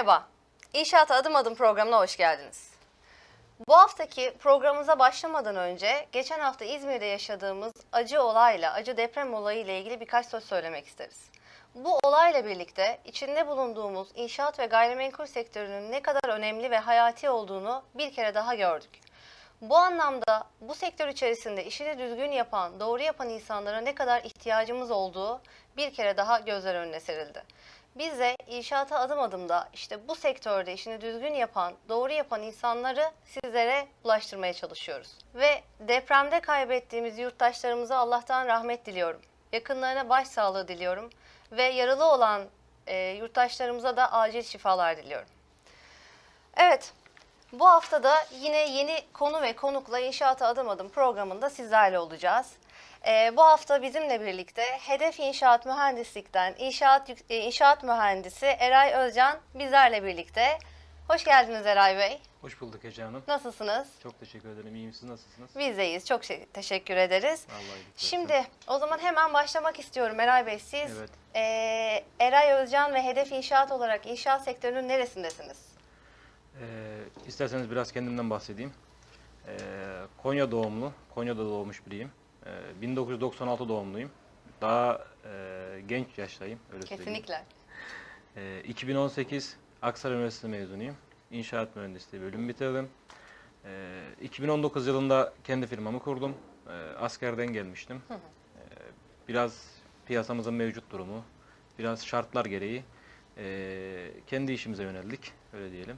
Merhaba, İnşaata Adım Adım programına hoş geldiniz. Bu haftaki programımıza başlamadan önce geçen hafta İzmir'de yaşadığımız acı olayla, acı deprem olayıyla ilgili birkaç söz söylemek isteriz. Bu olayla birlikte içinde bulunduğumuz inşaat ve gayrimenkul sektörünün ne kadar önemli ve hayati olduğunu bir kere daha gördük. Bu anlamda bu sektör içerisinde işini düzgün yapan, doğru yapan insanlara ne kadar ihtiyacımız olduğu bir kere daha gözler önüne serildi. Biz de inşaata adım adımda işte bu sektörde işini düzgün yapan, doğru yapan insanları sizlere ulaştırmaya çalışıyoruz. Ve depremde kaybettiğimiz yurttaşlarımıza Allah'tan rahmet diliyorum. Yakınlarına başsağlığı diliyorum ve yaralı olan e, yurttaşlarımıza da acil şifalar diliyorum. Evet, bu hafta da yine yeni konu ve konukla İnşaata Adım Adım programında sizlerle olacağız. Ee, bu hafta bizimle birlikte Hedef İnşaat Mühendislik'ten İnşaat, e, İnşaat Mühendisi Eray Özcan bizlerle birlikte. Hoş geldiniz Eray Bey. Hoş bulduk Ece Hanım. Nasılsınız? Çok teşekkür ederim. İyiyim. Siz nasılsınız? Biz de iyiyiz. Çok şey- teşekkür ederiz. Versin. Şimdi o zaman hemen başlamak istiyorum Eray Bey. Siz Evet. e, Eray Özcan ve Hedef İnşaat olarak inşaat sektörünün neresindesiniz? Ee, isterseniz biraz kendimden bahsedeyim. Ee, Konya doğumlu. Konya'da doğmuş biriyim. Ee, 1996 doğumluyum. Daha e, genç yaştayım. Öyle. Kesinlikle. Ee, 2018 Aksaray Üniversitesi mezunuyum. İnşaat mühendisliği bölümü bitirdim. Ee, 2019 yılında kendi firmamı kurdum. Ee, askerden gelmiştim. Ee, biraz piyasamızın mevcut durumu, biraz şartlar gereği ee, kendi işimize yöneldik, öyle diyelim.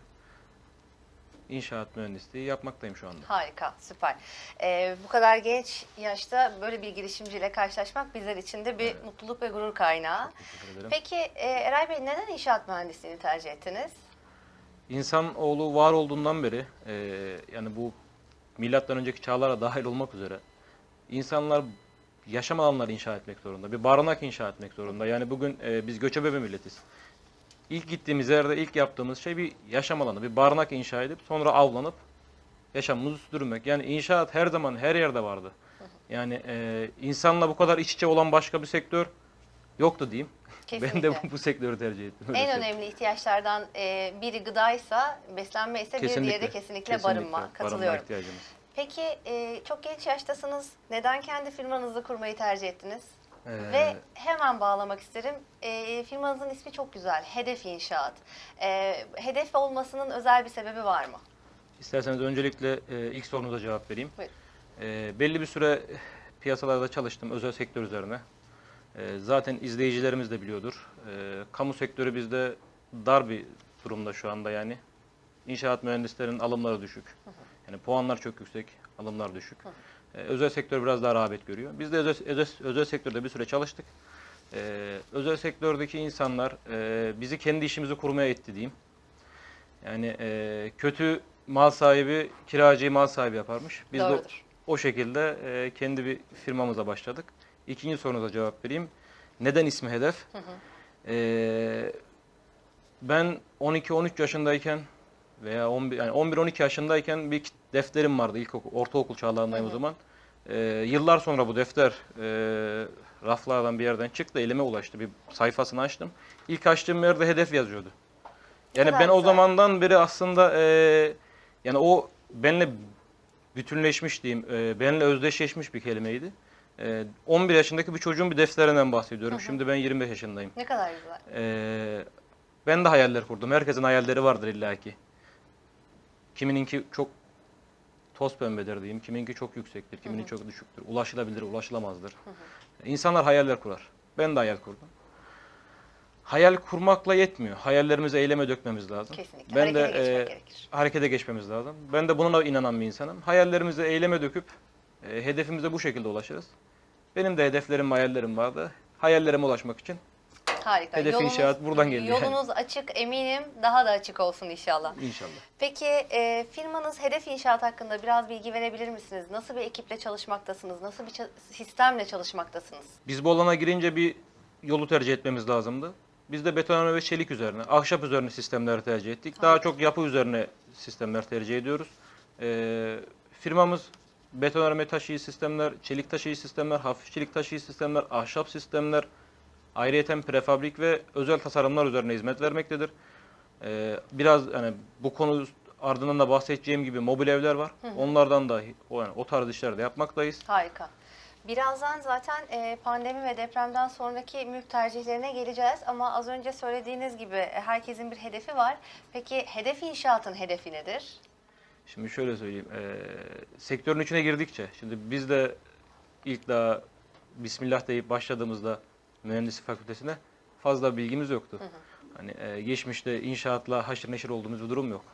İnşaat mühendisliği yapmaktayım şu anda. Harika, süper. Ee, bu kadar genç yaşta böyle bir girişimciyle karşılaşmak bizler için de bir Evet. mutluluk ve gurur kaynağı. Teşekkür ederim. Peki e, Eray Bey neden inşaat mühendisliğini tercih ettiniz? İnsan oğlu var olduğundan beri e, yani bu milattan önceki çağlara dahil olmak üzere insanlar yaşam alanları inşa etmek zorunda. Bir barınak inşa etmek zorunda. Yani bugün e, biz göçebe bir milletiz. İlk gittiğimiz yerde ilk yaptığımız şey bir yaşam alanı, bir barınak inşa edip sonra avlanıp yaşamımızı sürdürmek. Yani inşaat her zaman her yerde vardı. Yani e, insanla bu kadar iç içe olan başka bir sektör yoktu diyeyim. Kesinlikle. Ben de bu, bu sektörü tercih ettim. öyle en önemli ihtiyaçlardan e, biri gıdaysa, beslenme ise bir diğeri de kesinlikle, barınma. Barınma Katılıyorum. ihtiyacımız. Peki e, çok genç yaştasınız. Neden kendi firmanızı kurmayı tercih ettiniz? Ee, Ve hemen bağlamak isterim. E, firmanızın ismi çok güzel. Hedef İnşaat. E, hedef olmasının özel bir sebebi var mı? İsterseniz öncelikle e, ilk sorunuza cevap vereyim. Buyurun. E, belli bir süre piyasalarda çalıştım özel sektör üzerine. E, zaten izleyicilerimiz de biliyordur. E, kamu sektörü bizde dar bir durumda şu anda yani. İnşaat mühendislerin alımları düşük. Yani puanlar çok yüksek, alımlar düşük. E, özel sektör biraz daha rağbet görüyor. Biz de özel, özel, özel sektörde bir süre çalıştık. E, özel sektördeki insanlar e, bizi kendi işimizi kurmaya itti diyeyim. Yani e, kötü mal sahibi kiracıyı mal sahibi yaparmış. Biz de o, Doğrudur. şekilde e, kendi bir firmamıza başladık. İkinci sorunuza cevap vereyim. Neden ismi Hedef? E, ben 12-13 yaşındayken veya 11 yani 11-12 yaşındayken bir defterim vardı ilkokul, ortaokul çağlarındayım o zaman. E, yıllar sonra bu defter e, raflardan bir yerden çıktı, elime ulaştı. Bir sayfasını açtım. İlk açtığım yerde hedef yazıyordu. Yani kadar ben o zamandan beri aslında e, yani o benimle bütünleşmiş diyeyim, e, benimle özdeşleşmiş bir kelimeydi. E, 11 yaşındaki bir çocuğun bir defterinden bahsediyorum. Şimdi ben 25 yaşındayım. Ne kadar güzel. Ee, ben de hayaller kurdum. Herkesin hayalleri vardır illaki. Kimininki çok toz pembedir diyeyim. Kiminki çok yüksektir, kiminin çok düşüktür. Ulaşılabilir, ulaşılamazdır. İnsanlar hayaller kurar. Ben de hayal kurdum. Hayal kurmakla yetmiyor. Hayallerimizi eyleme dökmemiz lazım. Kesinlikle. Ben de Harekete geçmek e, gerekir. harekete geçmemiz lazım. Ben de buna inanan bir insanım. Hayallerimizi eyleme döküp e, hedefimize bu şekilde ulaşırız. Benim de hedeflerim, hayallerim vardı. Hayallerime ulaşmak için Harika. hedef inşaat buradan geliyor yani. Yolunuz açık eminim. Daha da açık olsun inşallah. inşallah. Peki e, firmanız Hedef İnşaat hakkında biraz bilgi verebilir misiniz? Nasıl bir ekiple çalışmaktasınız? Nasıl bir sistemle çalışmaktasınız? Biz bu alana girince bir yolu tercih etmemiz lazımdı. Biz de betonarme ve çelik üzerine, ahşap üzerine sistemleri tercih ettik. Daha çok yapı üzerine sistemler tercih ediyoruz. Ee, firmamız betonarme taşıyıcı sistemler, çelik taşıyıcı sistemler, hafif çelik taşıyıcı sistemler, ahşap sistemler, ayrıyeten prefabrik ve özel tasarımlar üzerine hizmet vermektedir. Ee, biraz hani bu konu ardından da bahsedeceğim gibi mobil evler var. Onlardan da o yani o tarz işler de yapmaktayız. Harika. Birazdan zaten e, pandemi ve depremden sonraki mülk tercihlerine geleceğiz ama az önce söylediğiniz gibi e, herkesin bir hedefi var. Peki hedef inşaatın hedefi nedir? Şimdi şöyle söyleyeyim. eee, sektörün içine girdikçe, şimdi biz de ilk daha Bismillah deyip başladığımızda mühendislik fakültesine fazla bilgimiz yoktu. Hani eee, geçmişte inşaatla haşır neşir olduğumuz bir durum yok.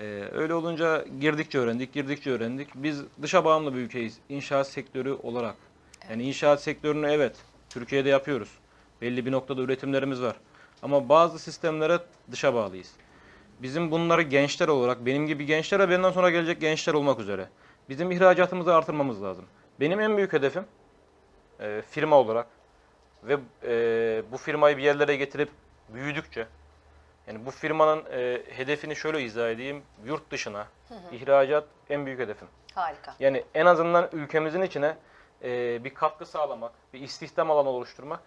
Eee, öyle olunca girdikçe öğrendik, girdikçe öğrendik. Biz dışa bağımlı bir ülkeyiz inşaat sektörü olarak. Yani inşaat sektörünü evet Türkiye'de yapıyoruz. Belli bir noktada üretimlerimiz var. Ama bazı sistemlere dışa bağlıyız. Bizim bunları gençler olarak, benim gibi gençler ve benden sonra gelecek gençler olmak üzere. Bizim ihracatımızı artırmamız lazım. Benim en büyük hedefim e, firma olarak ve e, bu firmayı bir yerlere getirip büyüdükçe, yani bu firmanın e, hedefini şöyle izah edeyim, yurt dışına ihracat en büyük hedefim. Harika. Yani en azından ülkemizin içine e, bir katkı sağlamak, bir istihdam alanı oluşturmak.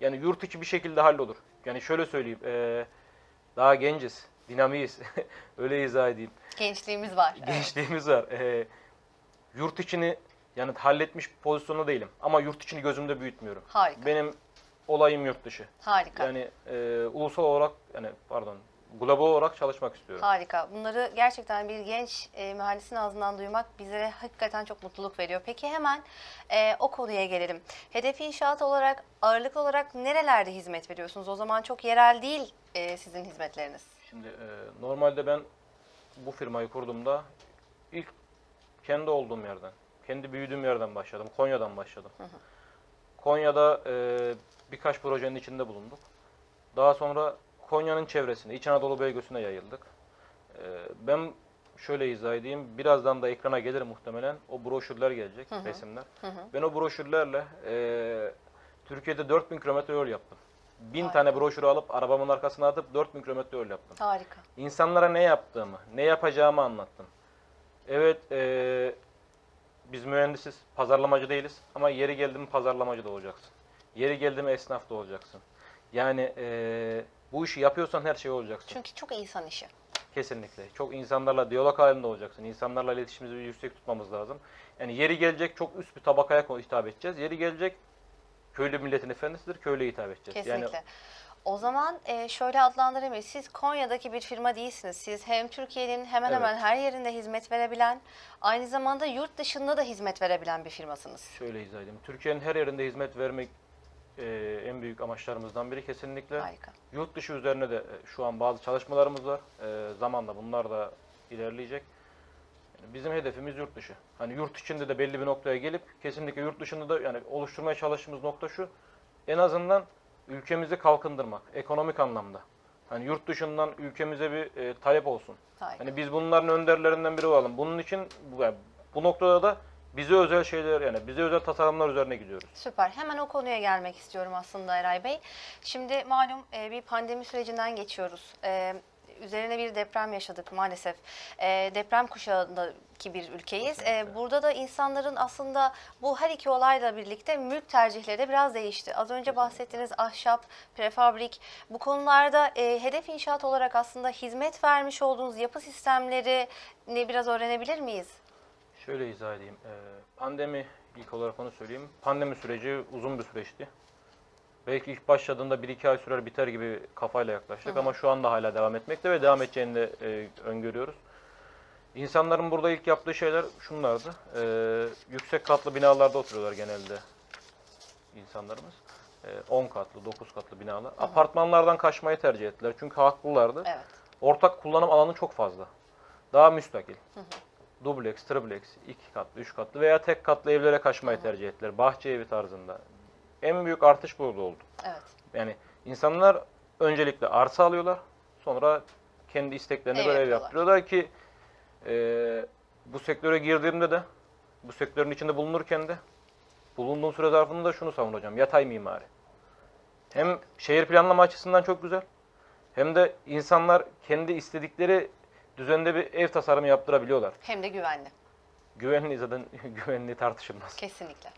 Yani yurt içi bir şekilde hallolur. Yani şöyle söyleyeyim, e, daha genciz, dinamiyiz. Öyle izah edeyim. Gençliğimiz var. Evet. Gençliğimiz var. E, yurt içini yani halletmiş pozisyonda değilim. Ama yurt içini gözümde büyütmüyorum. Harika. Benim olayım yurt dışı. Harika. Yani e, ulusal olarak, yani pardon, global olarak çalışmak istiyorum. Harika. Bunları gerçekten bir genç e, mühendisin ağzından duymak bizlere hakikaten çok mutluluk veriyor. Peki hemen e, o konuya gelelim. Hedef inşaat olarak ağırlıklı olarak nerelerde hizmet veriyorsunuz? O zaman çok yerel değil e, sizin hizmetleriniz. Şimdi e, normalde ben bu firmayı kurduğumda ilk kendi olduğum yerden, kendi büyüdüğüm yerden başladım. Konya'dan başladım. Konya'da e, birkaç projenin içinde bulunduk. Daha sonra Konya'nın çevresine, İç Anadolu bölgesine yayıldık. E, ben şöyle izah edeyim, birazdan da ekrana gelir muhtemelen. O broşürler gelecek, resimler. Ben o broşürlerle e, Türkiye'de 4000 kilometre yol yaptım. 1000 Harika. tane broşürü alıp arabamın arkasına atıp 4000 kilometre yol yaptım. Harika. İnsanlara ne yaptığımı, ne yapacağımı anlattım. Evet, eee, biz mühendisiz, pazarlamacı değiliz ama yeri geldi mi pazarlamacı da olacaksın. Yeri geldi mi esnaf da olacaksın. Yani eee, bu işi yapıyorsan her şey olacaksın. Çünkü çok insan işi. Kesinlikle. Çok insanlarla diyalog halinde olacaksın. İnsanlarla iletişimimizi yüksek tutmamız lazım. Yani yeri gelecek çok üst bir tabakaya hitap edeceğiz. Yeri gelecek köylü milletin efendisidir, köylüye hitap edeceğiz. Kesinlikle. Yani O zaman e, şöyle adlandıramayız. Siz Konya'daki bir firma değilsiniz. Siz hem Türkiye'nin hemen Evet. hemen her yerinde hizmet verebilen, aynı zamanda yurt dışında da hizmet verebilen bir firmasınız. Şöyle izah edeyim. Türkiye'nin her yerinde hizmet vermek eee, en büyük amaçlarımızdan biri kesinlikle. Harika. Yurt dışı üzerine de e, şu an bazı çalışmalarımız var. Eee, zamanla bunlar da ilerleyecek. Yani bizim hedefimiz yurt dışı. Hani yurt içinde de belli bir noktaya gelip kesinlikle yurt dışında da yani oluşturmaya çalıştığımız nokta şu. En azından ülkemizi kalkındırmak ekonomik anlamda. Hani yurt dışından ülkemize bir e, talep olsun. Harika. Hani biz bunların önderlerinden biri olalım. Bunun için bu, yani bu noktada da bize özel şeyler yani bize özel tasarımlar üzerine gidiyoruz. Süper. Hemen o konuya gelmek istiyorum aslında Eray Bey. Şimdi malum e, bir pandemi sürecinden geçiyoruz. E, Üzerine bir deprem yaşadık maalesef. E, deprem kuşağındaki bir ülkeyiz. E, burada da insanların aslında bu her iki olayla birlikte mülk tercihleri de biraz değişti. Az önce bahsettiğiniz ahşap, prefabrik bu konularda e, hedef inşaat olarak aslında hizmet vermiş olduğunuz yapı sistemleri ne biraz öğrenebilir miyiz? Şöyle izah edeyim. Ee, pandemi ilk olarak onu söyleyeyim. Pandemi süreci uzun bir süreçti. Belki ilk başladığında 1-2 ay sürer biter gibi kafayla yaklaştık ama şu anda hala devam etmekte ve devam edeceğini de e, öngörüyoruz. İnsanların burada ilk yaptığı şeyler şunlardı. Ee, yüksek katlı binalarda oturuyorlar genelde insanlarımız. Ee, 10 katlı, 9 katlı binalar. Apartmanlardan kaçmayı tercih ettiler çünkü haklılardı. Evet. Ortak kullanım alanı çok fazla. Daha müstakil. Dubleks, tripleks, iki katlı, üç katlı veya tek katlı evlere kaçmayı tercih ettiler. Bahçe evi tarzında. En büyük artış burada oldu. Evet. Yani insanlar öncelikle arsa alıyorlar. Sonra kendi isteklerine Ev göre ev yapıyorlar. yaptırıyorlar ki e, bu sektöre girdiğimde de bu sektörün içinde bulunurken de bulunduğum süre zarfında da şunu savunacağım. Yatay mimari. Hem şehir planlama açısından çok güzel hem de insanlar kendi istedikleri düzende bir ev tasarımı yaptırabiliyorlar. Hem de güvenli. Güvenliği zaten güvenliği tartışılmaz. Kesinlikle.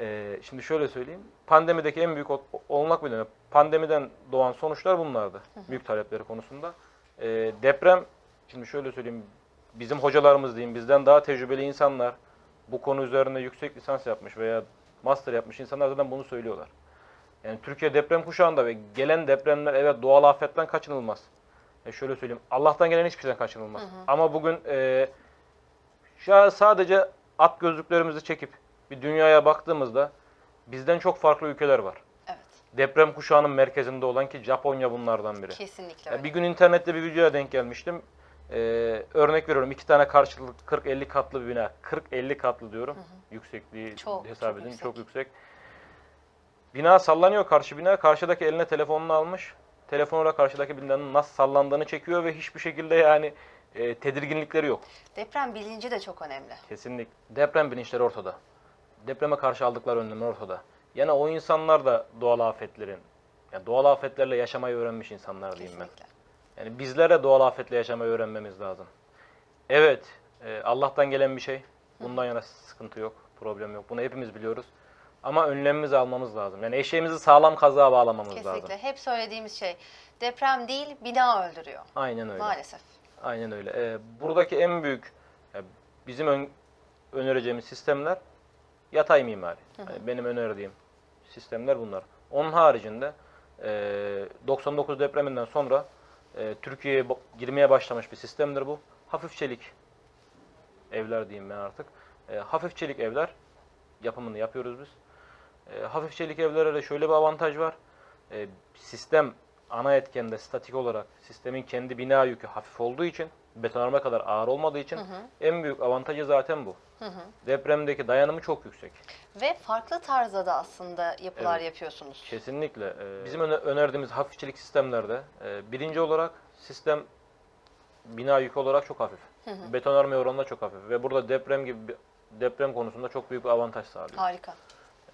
Ee, şimdi şöyle söyleyeyim. Pandemideki en büyük ol- olanak bir dönem. Pandemiden doğan sonuçlar bunlardı. Büyük talepleri konusunda. e, deprem, şimdi şöyle söyleyeyim, bizim hocalarımız diyeyim, bizden daha tecrübeli insanlar, bu konu üzerine yüksek lisans yapmış veya master yapmış insanlar zaten bunu söylüyorlar. Yani Türkiye deprem kuşağında ve gelen depremler evet doğal afetten kaçınılmaz. E şöyle söyleyeyim, Allah'tan gelen hiçbir şeyden kaçınılmaz. Ama bugün e, sadece at gözlüklerimizi çekip bir dünyaya baktığımızda bizden çok farklı ülkeler var. Evet. Deprem kuşağının merkezinde olan ki Japonya bunlardan biri. Kesinlikle Ya öyle. bir gün internette bir videoya denk gelmiştim. Ee, örnek veriyorum iki tane karşılıklı 40-50 katlı bir bina. 40-50 katlı diyorum. Yüksekliği Çok, hesap çok edin yüksek. çok yüksek. Bina sallanıyor karşı bina. Karşıdaki eline telefonunu almış. Telefonuyla karşıdaki binanın nasıl sallandığını çekiyor ve hiçbir şekilde yani e, tedirginlikleri yok. Deprem bilinci de çok önemli. Kesinlikle. Deprem bilinçleri ortada. Depreme karşı aldıkları önlemler ortada. Yani o insanlar da doğal afetlerin, yani doğal afetlerle yaşamayı öğrenmiş insanlar diyeyim ben. Kesinlikle. Yani bizlere doğal afetle yaşamayı öğrenmemiz lazım. Evet, e, Allah'tan gelen bir şey. Bundan yana sıkıntı yok, problem yok. Bunu hepimiz biliyoruz. Ama önlemimizi almamız lazım. Yani eşeğimizi sağlam kazığa bağlamamız lazım. Kesinlikle. Hep söylediğimiz şey deprem değil bina öldürüyor. Aynen öyle. Maalesef. Aynen öyle. Ee, buradaki en büyük yani bizim ön- önereceğimiz sistemler yatay mimari. Yani benim önerdiğim sistemler bunlar. Onun haricinde e, 99 depreminden sonra e, Türkiye'ye girmeye başlamış bir sistemdir bu. Hafif çelik evler diyeyim ben artık. E, hafif çelik evler yapımını yapıyoruz biz. E, hafif çelik evlere de şöyle bir avantaj var. E, sistem ana etkende statik olarak sistemin kendi bina yükü hafif olduğu için betonarme kadar ağır olmadığı için en büyük avantajı zaten bu. Depremdeki dayanımı çok yüksek. Ve farklı tarzda da aslında yapılar Evet. yapıyorsunuz. Kesinlikle. e, bizim öne- önerdiğimiz hafif çelik sistemlerde e, birinci olarak sistem bina yükü olarak çok hafif. Betonarme oranında çok hafif ve burada deprem gibi deprem konusunda çok büyük bir avantaj sağlıyor. Harika.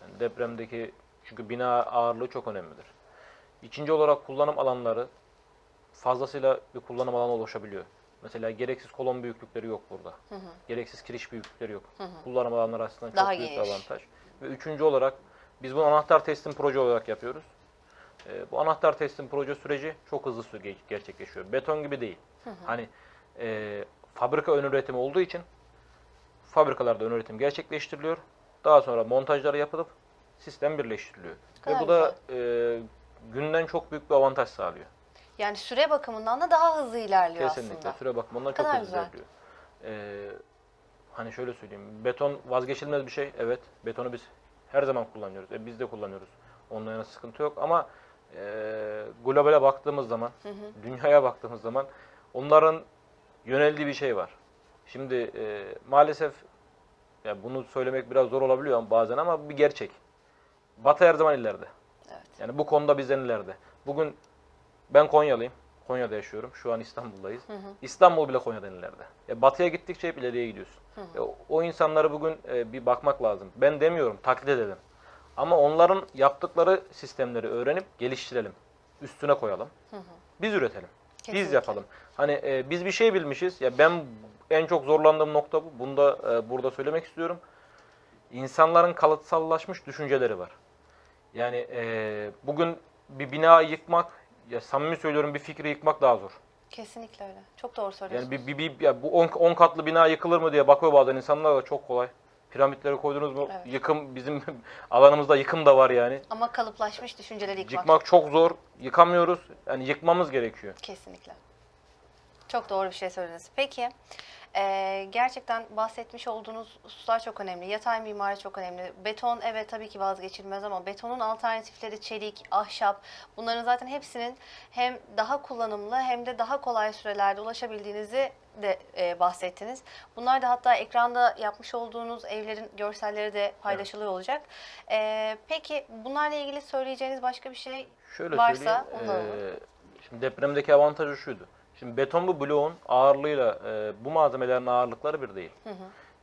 Yani depremdeki çünkü bina ağırlığı çok önemlidir. İkinci olarak kullanım alanları fazlasıyla bir kullanım alanı oluşabiliyor. Mesela gereksiz kolon büyüklükleri yok burada. Gereksiz kiriş büyüklükleri yok. Kullanım alanları açısından çok büyük geniş. bir avantaj. Ve üçüncü olarak biz bunu anahtar teslim proje olarak yapıyoruz. Ee, bu anahtar teslim proje süreci çok hızlı gerçekleşiyor. Beton gibi değil. Hani e, fabrika ön üretimi olduğu için fabrikalarda ön üretim gerçekleştiriliyor. Daha sonra montajları yapılıp sistem birleştiriliyor. Ve Gayet bu da e, günden çok büyük bir avantaj sağlıyor. Yani süre bakımından da daha hızlı ilerliyor Kesinlikle. aslında. Süre bakımından çok hızlı güzel. ilerliyor. Ee, hani şöyle söyleyeyim. Beton vazgeçilmez bir şey. Evet. Betonu biz her zaman kullanıyoruz. E, biz de kullanıyoruz. Onunla yana sıkıntı yok ama e, globale baktığımız zaman, dünyaya baktığımız zaman onların yöneldiği bir şey var. Şimdi e, maalesef ya bunu söylemek biraz zor olabiliyor bazen ama bir gerçek. Batı her zaman ileride. Evet. Yani bu konuda bizden ileride. Bugün ben Konyalıyım. Konya'da yaşıyorum. Şu an İstanbul'dayız. İstanbul bile Konya'dan ileride. Ya batıya gittikçe hep ileriye gidiyorsun. Ya o- o insanlara bugün e, bir bakmak lazım. Ben demiyorum, taklit edelim. Ama onların yaptıkları sistemleri öğrenip geliştirelim. Üstüne koyalım. Biz üretelim. Biz Kesinlikle. yapalım. Hani e, biz bir şey bilmişiz. Ya ben en çok zorlandığım nokta bu. Bunu da e, burada söylemek istiyorum. İnsanların kalıtsallaşmış düşünceleri var. Yani e, bugün bir bina yıkmak, ya samimi söylüyorum bir fikri yıkmak daha zor. Kesinlikle öyle. Çok doğru söylüyorsunuz. Yani bir, bir, bir ya bu 10 katlı bina yıkılır mı diye bakıyor bazen insanlar da çok kolay. Piramitleri koydunuz mu? Evet. Yıkım bizim alanımızda yıkım da var yani. Ama kalıplaşmış düşünceleri yıkmak. Yıkmak çok zor. Yıkamıyoruz. Yani yıkmamız gerekiyor. Kesinlikle. Çok doğru bir şey söylediniz. Peki, eee, gerçekten bahsetmiş olduğunuz hususlar çok önemli. Yatay mimari çok önemli. Beton evet tabii ki vazgeçilmez ama betonun alternatifleri çelik, ahşap bunların zaten hepsinin hem daha kullanımlı hem de daha kolay sürelerde ulaşabildiğinizi de eee, bahsettiniz. Bunlar da hatta ekranda yapmış olduğunuz evlerin görselleri de paylaşılıyor olacak. Eee, peki bunlarla ilgili söyleyeceğiniz başka bir şey Şöyle varsa onu alalım. eee, şimdi depremdeki avantajı şuydu. Şimdi beton bu bloğun ağırlığıyla eee, bu malzemelerin ağırlıkları bir değil.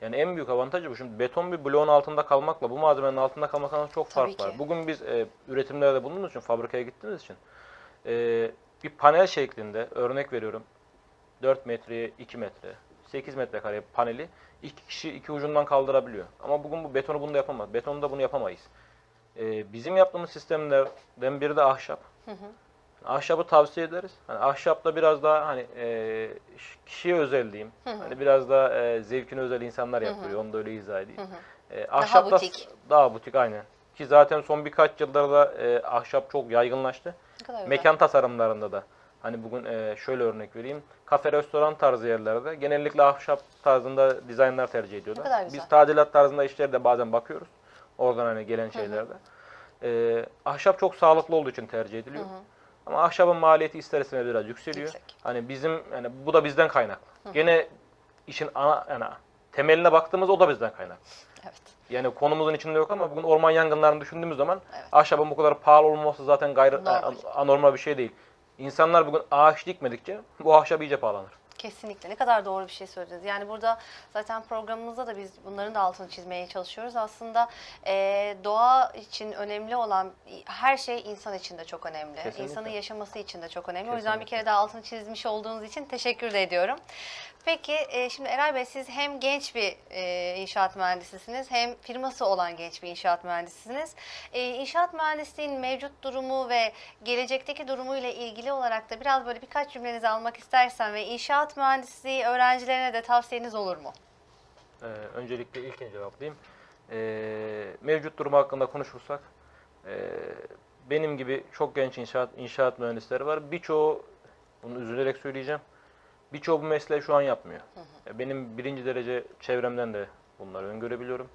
Yani en büyük avantajı bu. Şimdi beton bir bloğun altında kalmakla bu malzemenin altında kalmak arasında çok Tabii fark var. ki. Bugün biz e, üretimlerde bulunduğumuz için, fabrikaya gittiğimiz için e, bir panel şeklinde örnek veriyorum 4 metreye 2 metre, 8 metrekare paneli iki kişi iki ucundan kaldırabiliyor. Ama bugün bu betonu bunu da yapamaz. Betonda bunu yapamayız. E, bizim yaptığımız sistemlerden biri de ahşap. Ahşabı tavsiye ederiz. Hani ahşapta biraz daha hani e, kişiye özel diyeyim. Hani biraz daha e, zevkine özel insanlar yapıyor. Onu da öyle izah edeyim. E, ahşapta butik. Daha butik aynen. Ki zaten son birkaç yıldır da e, ahşap çok yaygınlaştı. Mekan tasarımlarında da. Hani bugün e, şöyle örnek vereyim. Kafe, restoran tarzı yerlerde genellikle ahşap tarzında dizaynlar tercih ediyorlar. Biz tadilat tarzında işlere de bazen bakıyoruz. Oradan hani gelen şeylerde. E, ahşap çok sağlıklı olduğu için tercih ediliyor. Ama ahşabın maliyeti ister istemez biraz yükseliyor. Yüksek. Hani bizim yani bu da bizden kaynaklı. Gene işin ana yani temeline baktığımızda o da bizden kaynaklı. Evet. Yani konumuzun içinde yok ama bugün orman yangınlarını düşündüğümüz zaman Evet. ahşabın bu kadar pahalı olması zaten gayrı Normal. an- anormal bir şey değil. İnsanlar bugün ağaç dikmedikçe bu ahşap iyice pahalanır. Kesinlikle. Ne kadar doğru bir şey söylediniz. Yani burada zaten programımızda da biz bunların da altını çizmeye çalışıyoruz. Aslında eee, doğa için önemli olan her şey insan için de çok önemli. Kesinlikle. İnsanın yaşaması için de çok önemli. O yüzden bir Kesinlikle. kere daha altını çizmiş olduğunuz için teşekkür de ediyorum. Peki eee, şimdi Eray Bey siz hem genç bir eee, inşaat mühendisisiniz hem firması olan genç bir inşaat mühendisisiniz. Eee inşaat mühendisliğin mevcut durumu ve gelecekteki durumu ile ilgili olarak da biraz böyle birkaç cümlenizi almak istersen ve inşaat mühendisliği öğrencilerine de tavsiyeniz olur mu? Ee, öncelikle ilkini cevaplayayım. Mevcut durumu hakkında konuşursak benim gibi çok genç inşaat inşaat mühendisleri var. Birçoğu bunu üzülerek söyleyeceğim. Birçoğu bu mesleği şu an yapmıyor. Ya Benim birinci derece çevremden de bunları öngörebiliyorum.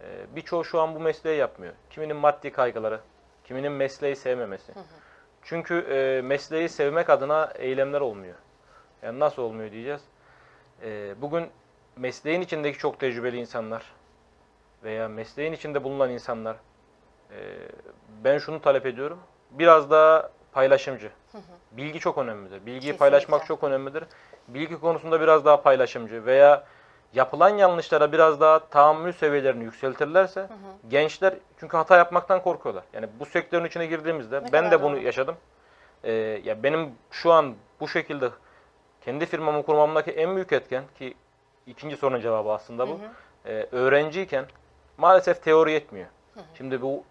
Ee, birçoğu şu an bu mesleği yapmıyor. Kiminin maddi kaygıları, kiminin mesleği sevmemesi. Çünkü e, mesleği sevmek adına eylemler olmuyor. Yani nasıl olmuyor diyeceğiz. Ee, bugün mesleğin içindeki çok tecrübeli insanlar veya mesleğin içinde bulunan insanlar e, ben şunu talep ediyorum. Biraz daha paylaşımcı. Bilgi çok önemlidir. Bilgiyi Kesinlikle. paylaşmak çok önemlidir. Bilgi konusunda biraz daha paylaşımcı veya yapılan yanlışlara biraz daha tahammül seviyelerini yükseltirlerse gençler çünkü hata yapmaktan korkuyorlar. Yani bu sektörün içine girdiğimizde Ne ben de bunu doğru. yaşadım. Ee, ya benim şu an bu şekilde kendi firmamı kurmamdaki en büyük etken ki ikinci sorunun cevabı aslında bu. Ee, öğrenciyken maalesef teori yetmiyor. Şimdi bu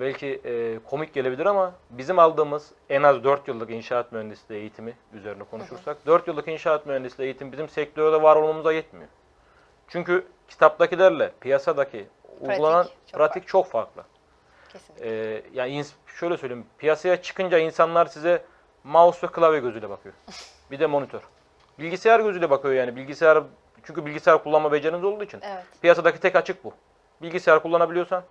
belki e, komik gelebilir ama bizim aldığımız en az 4 yıllık inşaat mühendisliği eğitimi üzerine konuşursak 4 yıllık inşaat mühendisliği eğitim bizim sektörde var olmamıza yetmiyor. Çünkü kitaptakilerle piyasadaki uygulanan çok pratik çok farklı. Kesinlikle. Ee, yani şöyle söyleyeyim, piyasaya çıkınca insanlar size mouse ve klavye gözüyle bakıyor. Bir de monitör. Bilgisayar gözüyle bakıyor yani. Bilgisayar çünkü bilgisayar kullanma beceriniz olduğu için. Evet. Piyasadaki tek açık bu. Bilgisayar kullanabiliyorsan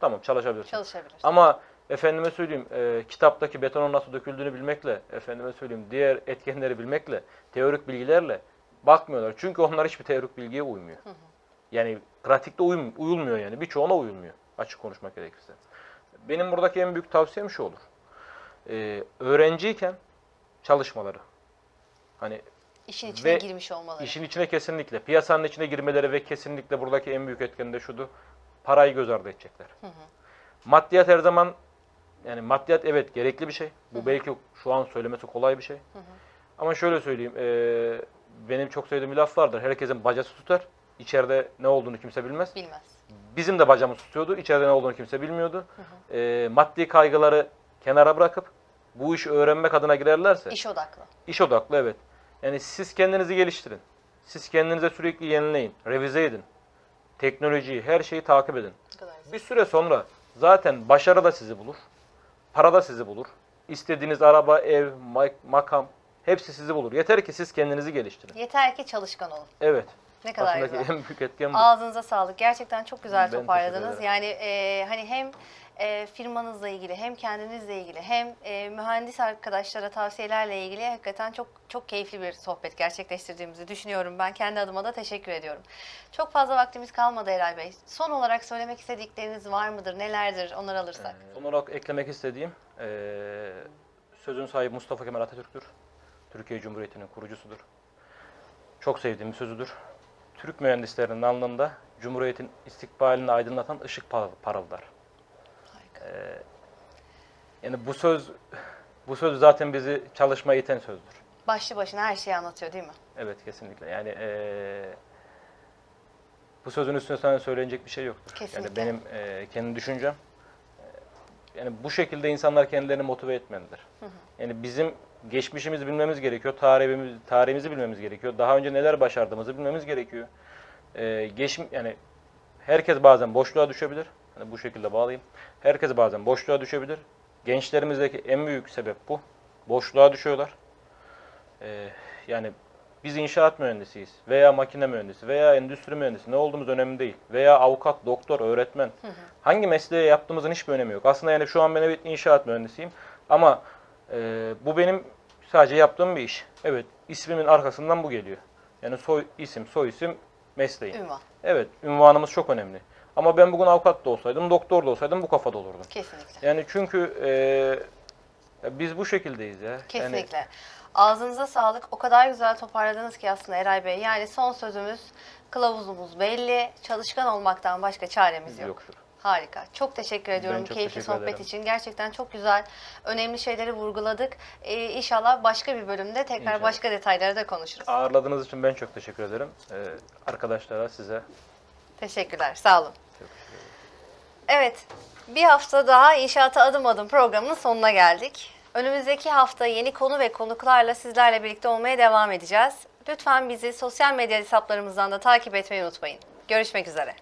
tamam çalışabilirsin. Çalışabilir. Ama efendime söyleyeyim e, kitaptaki betonun nasıl döküldüğünü bilmekle, efendime söyleyeyim diğer etkenleri bilmekle, teorik bilgilerle bakmıyorlar. Çünkü onlar hiçbir teorik bilgiye uymuyor. Yani pratikte uyum, uyulmuyor yani. Birçoğuna uyulmuyor. Açık konuşmak gerekirse. Benim buradaki en büyük tavsiyem şu olur. Ee, öğrenciyken çalışmaları. Hani İşin içine ve girmiş olmaları. işin içine kesinlikle, piyasanın içine girmeleri ve kesinlikle buradaki en büyük etken de şudur. Parayı göz ardı edecekler. Maddiyat her zaman yani maddiyat evet gerekli bir şey. Bu belki şu an söylemesi kolay bir şey. Ama şöyle söyleyeyim. eee, benim çok sevdiğim bir laf vardır. Herkesin bacası tutar. İçeride ne olduğunu kimse bilmez. Bilmez. Bizim de bacamız tutuyordu. İçeride ne olduğunu kimse bilmiyordu. Eee, maddi kaygıları kenara bırakıp bu işi öğrenmek adına girerlerse İş odaklı. İş odaklı evet. Yani siz kendinizi geliştirin. Siz kendinize sürekli yenileyin, revize edin. Teknolojiyi, her şeyi takip edin. Bir süre sonra zaten başarı da sizi bulur. Para da sizi bulur. İstediğiniz araba, ev, mak- makam hepsi sizi bulur. Yeter ki siz kendinizi geliştirin. Yeter ki çalışkan olun. Evet. Ne kadar Aslındaki güzel. en büyük etken bu. Ağzınıza sağlık. Gerçekten çok güzel Ben toparladınız. teşekkür Yani e, hani hem e, firmanızla ilgili hem kendinizle ilgili hem e, mühendis arkadaşlara tavsiyelerle ilgili hakikaten çok çok keyifli bir sohbet gerçekleştirdiğimizi düşünüyorum. Ben kendi adıma da teşekkür ediyorum. Çok fazla vaktimiz kalmadı Eray Bey. Son olarak söylemek istedikleriniz var mıdır? Nelerdir? Onları alırsak. Son olarak eklemek istediğim eee, sözün sahibi Mustafa Kemal Atatürk'tür. Türkiye Cumhuriyeti'nin kurucusudur. Çok sevdiğim bir sözüdür. Türk mühendislerinin alnında Cumhuriyet'in istikbalini aydınlatan ışık par- parıldar. Harika. Yani bu söz bu söz zaten bizi çalışmaya iten sözdür. Başlı başına her şeyi anlatıyor değil mi? Evet kesinlikle. Yani eee, bu sözün üstüne sana söylenecek bir şey yoktur. Kesinlikle. Yani benim eee, kendi düşüncem. Eee, yani bu şekilde insanlar kendilerini motive etmelidir. Yani bizim geçmişimizi bilmemiz gerekiyor, tarihimiz, tarihimizi bilmemiz gerekiyor. Daha önce neler başardığımızı bilmemiz gerekiyor. Ee, geç, yani herkes bazen boşluğa düşebilir. Hani bu şekilde bağlayayım. Herkes bazen boşluğa düşebilir. Gençlerimizdeki en büyük sebep bu. Boşluğa düşüyorlar. Ee, yani biz inşaat mühendisiyiz veya makine mühendisi veya endüstri mühendisi ne olduğumuz önemli değil. Veya avukat, doktor, öğretmen. Hangi mesleği yaptığımızın hiçbir önemi yok. Aslında yani şu an ben evet inşaat mühendisiyim ama e, bu benim sadece yaptığım bir iş. Evet ismimin arkasından bu geliyor. Yani soy isim, soy isim, mesleğim. Ünvan. Evet ünvanımız çok önemli. Ama ben bugün avukat da olsaydım, doktor da olsaydım bu kafada olurdum. Kesinlikle. Yani çünkü e, biz bu şekildeyiz ya. Yani Kesinlikle. Ağzınıza sağlık. O kadar güzel toparladınız ki aslında Eray Bey. Yani son sözümüz, kılavuzumuz belli. Çalışkan olmaktan başka çaremiz yok. yoktur. Harika. Çok teşekkür ediyorum çok keyifli teşekkür sohbet ederim. için. Gerçekten çok güzel, önemli şeyleri vurguladık. Ee, inşallah başka bir bölümde tekrar İnşallah. başka detayları da konuşuruz. Ağırladığınız için ben çok teşekkür ederim. Ee, arkadaşlara, size Teşekkürler. Sağ olun. teşekkür. Evet, bir hafta daha İnşaata Adım Adım programının sonuna geldik. Önümüzdeki hafta yeni konu ve konuklarla sizlerle birlikte olmaya devam edeceğiz. Lütfen bizi sosyal medya hesaplarımızdan da takip etmeyi unutmayın. Görüşmek üzere.